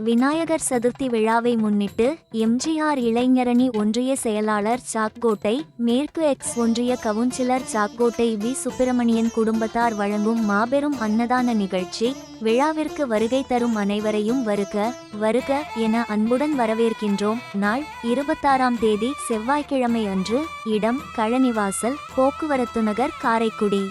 விநாயகர் சதுர்த்தி விழாவை முன்னிட்டு எம்ஜிஆர் இளைஞரணி ஒன்றிய செயலாளர் சாக்கோட்டை மேற்கு எக்ஸ் ஒன்றிய கவுன்சிலர் சாக்கோட்டை வி. சுப்பிரமணியன் குடும்பத்தார் வழங்கும் மாபெரும் அன்னதான நிகழ்ச்சி விழாவிற்கு வருகை தரும் அனைவரையும் வருக வருக என அன்புடன் வரவேற்கின்றோம். நாள் இருபத்தாறாம் தேதி செவ்வாய்க்கிழமை அன்று இடம் கழனிவாசல் போக்குவரத்து நகர் காரைக்குடி.